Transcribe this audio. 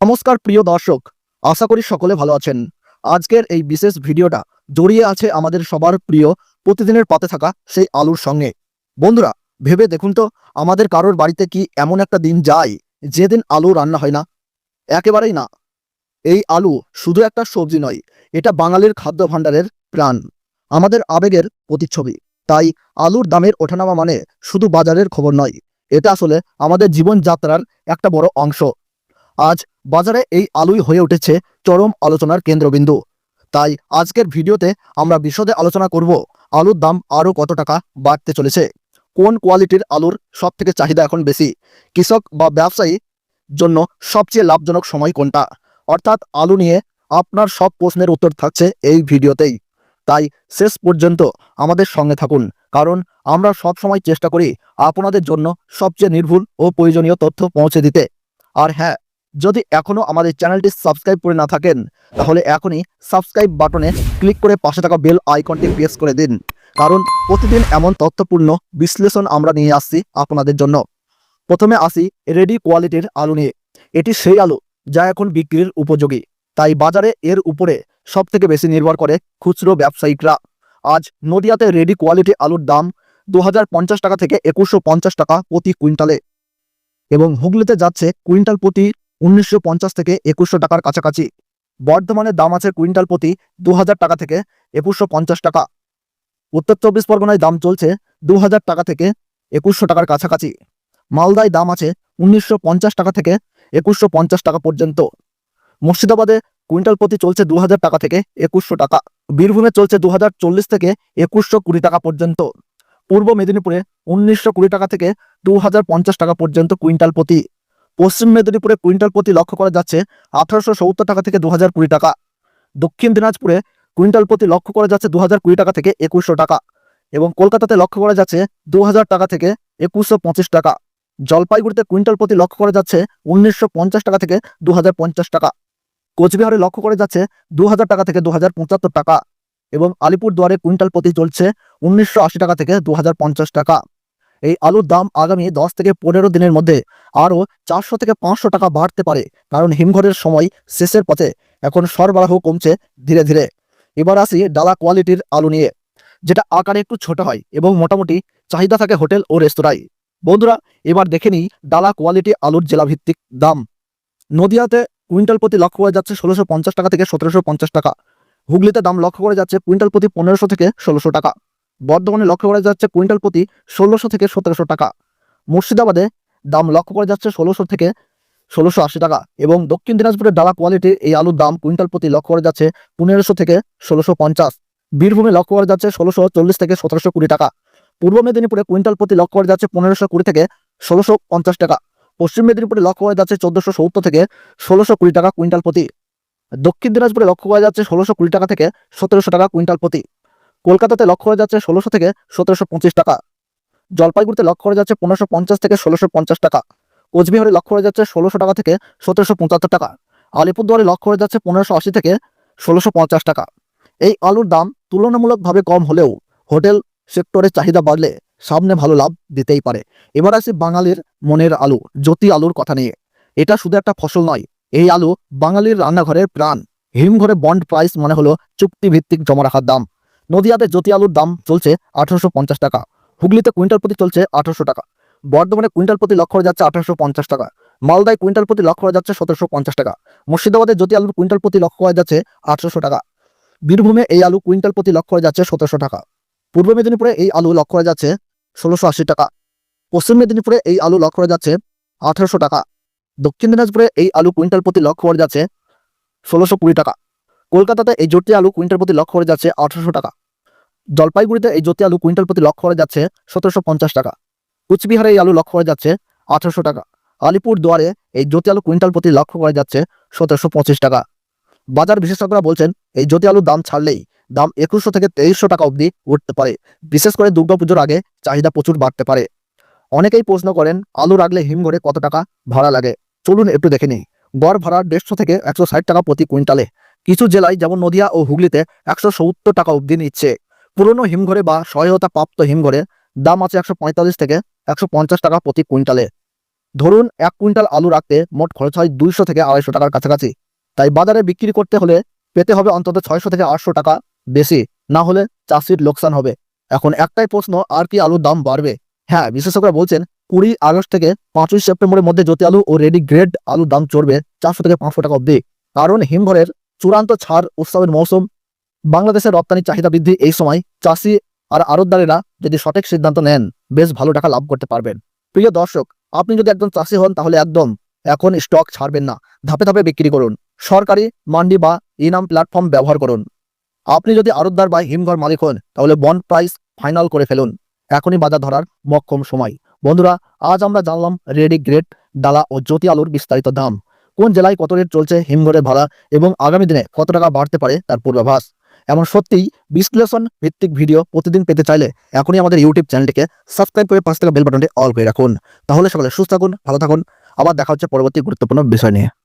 নমস্কার প্রিয় দর্শক, আশা করি সকলে ভালো আছেন। আজকের এই বিশেষ ভিডিওটা জড়িয়ে আছে আমাদের সবার প্রিয় প্রতিদিনের পাতে থাকা সেই আলুর সঙ্গে। বন্ধুরা, ভেবে দেখুন তো, আমাদের কারোর বাড়িতে কি এমন একটা দিন যায় যেদিন আলু রান্না হয় না? একেবারেই না। এই আলু শুধু একটা সবজি নয়, এটা বাঙালির খাদ্য ভাণ্ডারের প্রাণ। আমাদের আবেগের প্রতিচ্ছবি। তাই আলুর দামের ওঠানামা মানে শুধু বাজারের খবর নয়, এটা আসলে আমাদের জীবনযাত্রার একটা বড় অংশ। আজ বাজারে এই আলুই হয়ে উঠেছে চরম আলোচনার কেন্দ্রবিন্দু। তাই আজকের ভিডিওতে আমরা বিশদে আলোচনা করব, আলুর দাম আরও কত টাকা বাড়তে চলেছে, কোন কোয়ালিটির আলুর সব থেকে চাহিদা এখন বেশি, কৃষক বা ব্যবসায়ী জন্য সবচেয়ে লাভজনক সময় কোনটা? অর্থাৎ আলু নিয়ে আপনার সব প্রশ্নের উত্তর থাকছে এই ভিডিওতেই। তাই শেষ পর্যন্ত আমাদের সঙ্গে থাকুন, কারণ আমরা সব সময় চেষ্টা করি আপনাদের জন্য সবচেয়ে নির্ভুল ও প্রয়োজনীয় তথ্য পৌঁছে দিতে। আর হ্যাঁ যদি এখনও আমাদের চ্যানেলটি সাবস্ক্রাইব করে না থাকেন, তাহলে এখনই সাবস্ক্রাইব বাটনে ক্লিক করে পাশে থাকা বেল আইকনটি প্রেস করে দিন। কারণ প্রতিদিন এমন তথ্যপূর্ণ বিশ্লেষণ আমরা নিয়ে আসছি আপনাদের জন্য। প্রথমে আসি রেডি কোয়ালিটির আলু নিয়ে। এটি সেই আলু যা এখন বিক্রির উপযোগী। তাই বাজারে এর উপরে সব থেকে বেশি নির্ভর করে খুচরো ব্যবসায়িকরা। আজ নদিয়াতে রেডি কোয়ালিটি আলুর দাম দু হাজার পঞ্চাশ টাকা থেকে একুশশো টাকা প্রতি কুইন্টালে। এবং হুগলিতে যাচ্ছে কুইন্টাল প্রতি উনিশশো পঞ্চাশ থেকে একুশশো টাকার কাছাকাছি। বর্ধমানের দাম আছে কুইন্টাল প্রতি দু হাজার টাকা থেকে একুশশো টাকা। উত্তর চব্বিশ পরগনায় দাম চলছে দু হাজার টাকা থেকে একুশশো টাকার কাছাকাছি। মালদায় দাম আছে উনিশশো পঞ্চাশ টাকা থেকে একুশশো টাকা পর্যন্ত। মুর্শিদাবাদে কুইন্টাল প্রতি চলছে দু হাজার টাকা থেকে একুশশো টাকা। বীরভূমে চলছে দু হাজার চল্লিশ থেকে একুশশো কুড়ি টাকা পর্যন্ত। পূর্ব মেদিনীপুরে উনিশশো কুড়ি টাকা থেকে দু হাজার পঞ্চাশ টাকা পর্যন্ত কুইন্টাল প্রতি। পশ্চিম মেদিনীপুরে কুইন্টাল প্রতি লক্ষ্য করা যাচ্ছে আঠারোশো সত্তর টাকা থেকে দু হাজার কুড়ি টাকা। দক্ষিণ দিনাজপুরে কুইন্টাল প্রতি লক্ষ্য করা যাচ্ছে দু হাজার কুড়ি টাকা থেকে একুশশো টাকা এবং কলকাতাতে লক্ষ্য করা যাচ্ছে দু হাজার টাকা থেকে একুশশো পঁচিশ টাকা। জলপাইগুড়িতে কুইন্টাল প্রতি লক্ষ্য করা যাচ্ছে উনিশশো পঞ্চাশ টাকা থেকে দু হাজার পঞ্চাশ টাকা। কোচবিহারে লক্ষ্য করা যাচ্ছে দু হাজার টাকা থেকে দু হাজার পঁচাত্তর টাকা এবং আলিপুরদুয়ারে কুইন্টাল প্রতি চলছে উনিশশো আশি টাকা থেকে দু হাজার পঞ্চাশ টাকা। এই আলুর দাম আগামী দশ থেকে পনেরো দিনের মধ্যে আরও চারশো থেকে পাঁচশো টাকা বাড়তে পারে, কারণ হিমঘরের সময় শেষের পথে এখন সরবরাহ কমছে ধীরে ধীরে। এবার আসি ডালা কোয়ালিটির আলু নিয়ে, যেটা আকারে একটু ছোট হয় এবং মোটামুটি চাহিদা থাকে হোটেল ও রেস্তোরাঁয়। বন্ধুরা, এবার দেখে নিই ডালা কোয়ালিটি আলুর জেলাভিত্তিক দাম। নদিয়াতে কুইন্টাল প্রতি লক্ষ্য করা যাচ্ছে ষোলোশো টাকা থেকে সতেরোশো পঞ্চাশ টাকা। হুগলিতে দাম লক্ষ্য করা যাচ্ছে কুইন্টাল প্রতি পনেরোশো থেকে ষোলোশো টাকা। বর্ধমানে লক্ষ্য করা যাচ্ছে কুইন্টাল প্রতি ষোলোশো থেকে সতেরোশো টাকা। মুর্শিদাবাদে দাম লক্ষ্য করা যাচ্ছে ষোলোশো থেকে ষোলোশো আশি টাকা এবং দক্ষিণ দিনাজপুরের ডালা কোয়ালিটির এই আলুর দাম কুইন্টাল প্রতি লক্ষ্য করা যাচ্ছে পনেরোশো থেকে ষোলোশো পঞ্চাশ। বীরভূমে লক্ষ্য করা যাচ্ছে ষোলোশো চল্লিশ থেকে সতেরোশো কুড়ি টাকা। পূর্ব মেদিনীপুরে কুইন্টাল প্রতি লক্ষ্য করা যাচ্ছে পনেরোশো কুড়ি থেকে ষোলোশো পঞ্চাশ টাকা। পশ্চিম মেদিনীপুরে লক্ষ্য করা যাচ্ছে চোদ্দশো সত্তর থেকে ষোলোশো কুড়ি টাকা কুইন্টাল প্রতি। দক্ষিণ দিনাজপুরে লক্ষ্য করা যাচ্ছে ষোলোশো কুড়ি টাকা থেকে সতেরোশো টাকা কুইন্টাল প্রতি। কলকাতাতে লক্ষ্য করা যাচ্ছে ষোলোশো থেকে সতেরোশো পঁচিশ টাকা। জলপাইগুড়িতে লক্ষ্য করা যাচ্ছে পনেরোশো পঞ্চাশ থেকে ষোলোশো পঞ্চাশ টাকা। কোচবিহারে লক্ষ্য করা যাচ্ছে ষোলোশো টাকা থেকে সতেরোশো পঁচাত্তর টাকা। আলিপুরদুয়ারে লক্ষ্য করা যাচ্ছে পনেরোশো আশি থেকে ষোলোশো পঞ্চাশ টাকা। এই আলুর দাম তুলনামূলকভাবে কম হলেও হোটেল সেক্টরের চাহিদা বাড়লে সামনে ভালো লাভ দিতেই পারে। এবার আসি বাঙালির মনের আলু, জ্যোতি আলুর কথা নিয়ে। এটা শুধু একটা ফসল নয়, এই আলু বাঙালির রান্নাঘরের প্রাণ। হিমঘরে বন্ড প্রাইস মানে হলো চুক্তিভিত্তিক জমা রাখার দাম। নদিয়াতে জ্যোতি আলুর দাম চলছে আঠারোশো পঞ্চাশ টাকা, হুগলিতে কুইন্টাল প্রতি চলছে আঠারোশো টাকা, বর্ধমানে কুইন্টাল প্রতি লক্ষ্য যাচ্ছে আঠারোশো পঞ্চাশ টাকা, মালদায় কুইন্টাল প্রতি লক্ষ্য করা যাচ্ছে সতেরোশো পঞ্চাশ টাকা, মুর্শিদাবাদে জ্যোতি আলুর কুইন্টাল প্রতি লক্ষ্য করা যাচ্ছে আঠারোশো টাকা, বীরভূমে এই আলু কুইন্টাল প্রতি লক্ষ্য করা যাচ্ছে সতেরোশো টাকা, পূর্ব মেদিনীপুরে এই আলু লক্ষ্য করা যাচ্ছে ষোলোশো আশি টাকা, পশ্চিম মেদিনীপুরে এই আলু লক্ষ্য করা যাচ্ছে আঠারোশো টাকা, দক্ষিণ দিনাজপুরে এই আলু কুইন্টাল প্রতি লক্ষ্য করা যাচ্ছে ষোলোশো কুড়ি টাকা, কলকাতাতে এই জ্যোতি আলু কুইন্টাল প্রতি লক্ষ্য করা যাচ্ছে আঠারোশো টাকা। জলপাইগুড়িতে এই জ্যোতি আলু কুইন্টাল প্রতি লক্ষ্য করা যাচ্ছে সতেরোশো পঞ্চাশ টাকা। কুচবিহারে এই আলু লক্ষ্য করা যাচ্ছে আঠারোশো টাকা। আলিপুর দুয়ারে এই জ্যোতি আলু কুইন্টাল প্রতি লক্ষ্য করা যাচ্ছে সতেরোশো পঁচিশ টাকা। বাজার বিশেষজ্ঞরা বলছেন, এই জ্যোতি আলুর দাম ছাড়লেই দাম একুশশো থেকে তেইশশো টাকা অবধি উঠতে পারে। বিশেষ করে দুর্গাপুজোর আগে চাহিদা প্রচুর বাড়তে পারে। অনেকেই প্রশ্ন করেন, আলু রাখলে হিমঘরে কত টাকা ভাড়া লাগে? চলুন একটু দেখে নিই। গড় ভাড়া দেড়শো থেকে একশো ষাট টাকা প্রতি কুইন্টালে। কিছু জেলায় যেমন নদিয়া ও হুগলিতে একশো সত্তর টাকা অবধি নিচ্ছে। পুরনো হিমঘরে বা সহায়তা প্রাপ্ত হিমঘরে দাম আছে একশো পঁয়তাল্লিশ থেকে একশো পঞ্চাশ টাকা প্রতি কুইন্টালে। ধরুন এক কুইন্টাল আলু রাখতে মোট খরচ হয় দুইশো থেকে আড়াইশো টাকার কাছাকাছি। তাই বাজারে বিক্রি করতে হলে পেতে হবে অন্তত ছয়শো থেকে আটশো টাকা বেশি, না হলে চাষির লোকসান হবে। এখন একটাই প্রশ্ন, আর কি আলুর দাম বাড়বে? হ্যাঁ বিশেষজ্ঞরা বলছেন, কুড়ি আগস্ট থেকে পাঁচই সেপ্টেম্বরের মধ্যে জ্যোতি আলু ও রেডি গ্রেড আলুর দাম চড়বে চারশো থেকে পাঁচশো টাকা অব্দি কারণ হিমঘরের চূড়ান্ত ছাড়, উৎসবের মৌসুম বাংলাদেশের রপ্তানি চাহিদা বৃদ্ধি এই সময় চাষি আর আড়তদারেরা যদি সঠিক সিদ্ধান্ত নেন, বেশ ভালো টাকা লাভ করতে পারবেন। প্রিয় দর্শক, আপনি যদি একজন চাষি হন, তাহলে একদম এখন স্টক ছাড়বেন না। ধাপে ধাপে বিক্রি করুন। সরকারি মান্ডি বা ইনাম প্ল্যাটফর্ম ব্যবহার করুন। আপনি যদি আড়তদার বা হিমঘর মালিক হন, তাহলে বন্ড প্রাইস ফাইনাল করে ফেলুন। এখনই বাজার ধরার মক্ষম সময়। বন্ধুরা, আজ আমরা জানলাম রেডি গ্রেড ডালা ও জ্যোতি আলুর বিস্তারিত দাম। কোন জেলায় কত রেট চলছে হিমঘরের ভাড়া এবং আগামী দিনে কত টাকা বাড়তে পারে তার পূর্বাভাস? এমন সত্যিই বিশ্লেষণ ভিত্তিক ভিডিও প্রতিদিন পেতে চাইলে এখনই আমাদের ইউটিউব চ্যানেলটিকে সাবস্ক্রাইব করে পাঁচ টাকা বেল বাটনটি অল করে রাখুন। তাহলে সকালে সুস্থ থাকুন, ভালো থাকুন। আবার দেখা হচ্ছে পরবর্তী গুরুত্বপূর্ণ বিষয় নিয়ে।